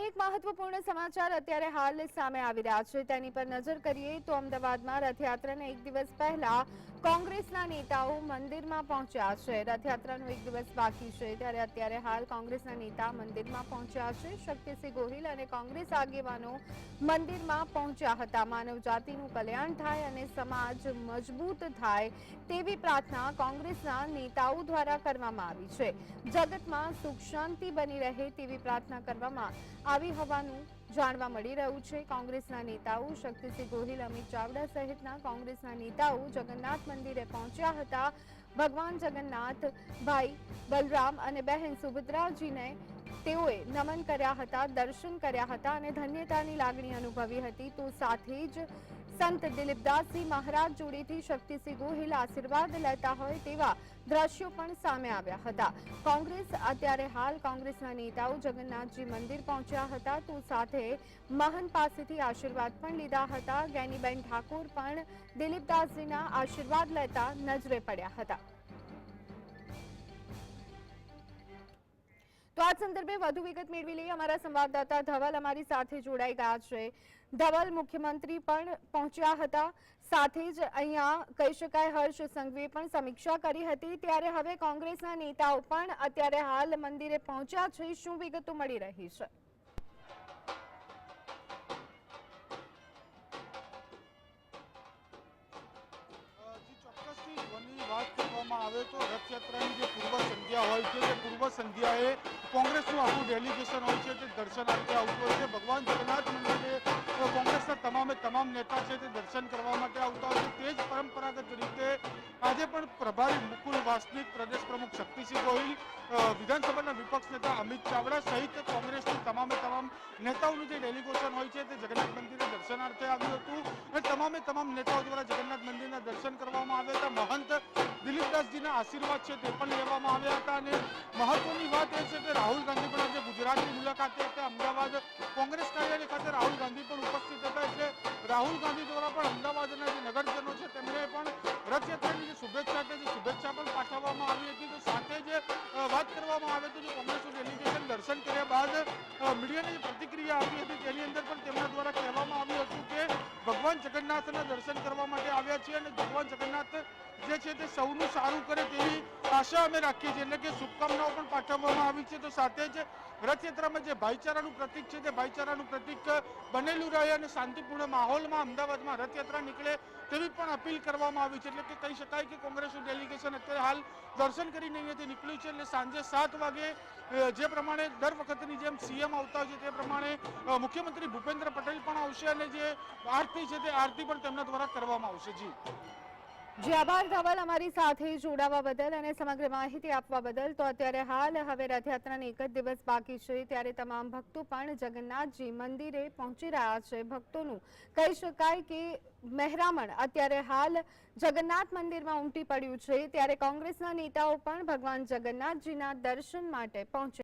એક મહત્વપૂર્ણ સમાચાર અત્યારે હાલ સામે આવી રહ્યા છે. તેની પર નજર કરીએ તો અમદાવાદમાં રથયાત્રાના એક દિવસ પહેલા કોંગ્રેસના નેતાઓ મંદિરમાં પહોંચ્યા છે. રથયાત્રાનો એક દિવસ બાકી છે. ત્યારે અત્યારે હાલ કોંગ્રેસના નેતા મંદિરમાં પહોંચ્યા છે. શક્તિસિંહ ગોહિલ અને કોંગ્રેસ આગેવાનો મંદિરમાં પહોંચ્યા હતા. માનવ જાતિનું કલ્યાણ થાય અને સમાજ મજબૂત થાય તેવી પ્રાર્થના કોંગ્રેસના નેતાઓ દ્વારા કરવામાં આવી છે. જગતમાં સુખ શાંતિ બની રહે તેવી પ્રાર્થના કરવામાં આવી હોવાનું જાણવા મળી રહ્યું છે. કોંગ્રેસના નેતાઓ શક્તિસિંહ ગોહિલ, અમિત ચાવડા સહિતના કોંગ્રેસના નેતાઓ જગન્નાથ મંદિરે પહોંચ્યા હતા. ભગવાન જગન્નાથ, ભાઈ બલરામ અને બહેન સુભદ્રાજીને તેઓએ નમન કર્યા હતા, દર્શન કર્યા હતા અને ધન્યતાની લાગણી અનુભવી હતી. તો સાથે જ સંત દિલીપદાસજી મહારાજ જોડેથી શક્તિસિંહ ગોહિલ આશીર્વાદ લેતા હોય તેવા દ્રશ્યો પણ સામે આવ્યા હતા. કોંગ્રેસ અત્યારે હાલ કોંગ્રેસના નેતાઓ જગન્નાથજી મંદિર પહોંચ્યા હતા તો સાથે મહંત પાસેથી આશીર્વાદ પણ લીધા હતા. ગેનીબેન ઠાકોર પણ દિલીપદાસજીના આશીર્વાદ લેતા નજરે પડ્યા હતા. આ સંદર્ભે વધુ વિગત મેળવી લઈએ. અમારા સંવાદદાતા ધવલ અમારી સાથે જોડાઈ ગયા છે. ધવલ, મુખ્યમંત્રી પણ પહોંચ્યા હતા. સાથે જ અહીંયા કહી શકાય હર્ષ સંઘવીએ પણ સમીક્ષા કરી હતી. ત્યારે હવે કોંગ્રેસના નેતાઓ પણ અત્યારે હાલ મંદિરે પહોંચ્યા છે. શું વિગતો મળી રહી છે? કરવામાં તો રથયાત્રાની જે પૂર્વ સંધ્યા હોય છે, તે પૂર્વ સંધ્યાએ કોંગ્રેસનું આખું ડેલિગેશન હોય છે, તે દર્શનાર્થે આવતું હોય છે. ભગવાન જગન્નાથ મંદિરે કોંગ્રેસના તમામે તમામ નેતા છે તે દર્શન કરવા માટે આવતા હોય છે. તે જ પરંપરાગત રીતે આજે પણ પ્રભારી મુકુલ વાસનિક, પ્રદેશ પ્રમુખ શક્તિસિંહ ગોહિલ વિધાનસભાના વિપક્ષ નેતા અમિત ચાવડા સહિત કોંગ્રેસની તમામે તમામ નેતાઓનું જે ડેલિગેશન હોય છે, તે જગન્નાથ મંદિરે દર્શનાર્થે આવ્યું હતું. અને તમામે તમામ નેતાઓ દ્વારા જગન્નાથ મંદિરના દર્શન કરવામાં આવ્યા હતા. મહંત દિલીપદાસજીના આશીર્વાદ છે તે પણ લેવામાં આવ્યા હતા. અને મહત્વની વાત એ છે કે રાહુલ ગાંધી પણ આજે ગુજરાતની મુલાકાતે હતા. અમદાવાદ કોંગ્રેસ કાર્યાલય ખાતે રાહુલ ગાંધી પણ ઉપસ્થિત હતા. એટલે રાહુલ ગાંધી દ્વારા પણ અમદાવાદના જે નગરજનો છે તેમણે પણ રથયાત્રાની જે શુભેચ્છા છે તે શુભેચ્છા પણ પાઠવવામાં આવી હતી. તો સાથે જે વાત કરવામાં આવે તો ડેલિગેશન દર્શન કર્યા બાદ મીડિયાને જે પ્રતિક્રિયા આપી હતી તેની અંદર પણ તેમના દ્વારા કહેવામાં આવ્યું હતું કે ભગવાન જગન્નાથના દર્શન કરવા માટે આવ્યા છે અને ભગવાન જગન્નાથ જે છે તે સૌનું સારું કરે તેવી આશા અમે રાખીએ છીએ. એટલે કે શુભકામનાઓ પણ પાઠવવામાં આવી છે. તો સાથે જ રથયાત્રામાં જે ભાઈચારાનું પ્રતિક છે, તે ભાઈચારાનું પ્રતિક બનેલું રહે અને શાંતિપૂર્ણ માહોલમાં અમદાવાદમાં રથયાત્રા નીકળે તેવી પણ અપીલ કરવામાં આવી છે. એટલે કે કહી શકાય કે કોંગ્રેસનું ડેલિગેશન અત્યારે હાલ દર્શન કરીને અહીંયાથી નીકળ્યું છે. એટલે સાંજે સાત વાગે જે પ્રમાણે દર વખતની જેમ સીએમ આવતા હોય છે, તે પ્રમાણે મુખ્યમંત્રી ભૂપેન્દ્ર પટેલ પણ આવશે અને જે આરતી છે, તે આરતી પણ તેમના દ્વારા કરવામાં આવશે. જી. જે આભાર ધવલ અમારી સાથે જોડાવા બદલ અને સમગ્ર માહિતી આપવા બદલ. તો અત્યારે હાલ હવે રથયાત્રાને એક જ દિવસ બાકી છે. ત્યારે તમામ ભક્તો પણ જગન્નાથજી મંદિરે પહોંચી રહ્યા છે. ભક્તોનું કહી શકાય કે મહેરામણ અત્યારે હાલ જગન્નાથ મંદિરમાં ઉમટી પડ્યું છે. ત્યારે કોંગ્રેસના નેતાઓ પણ ભગવાન જગન્નાથજીના દર્શન માટે પહોંચે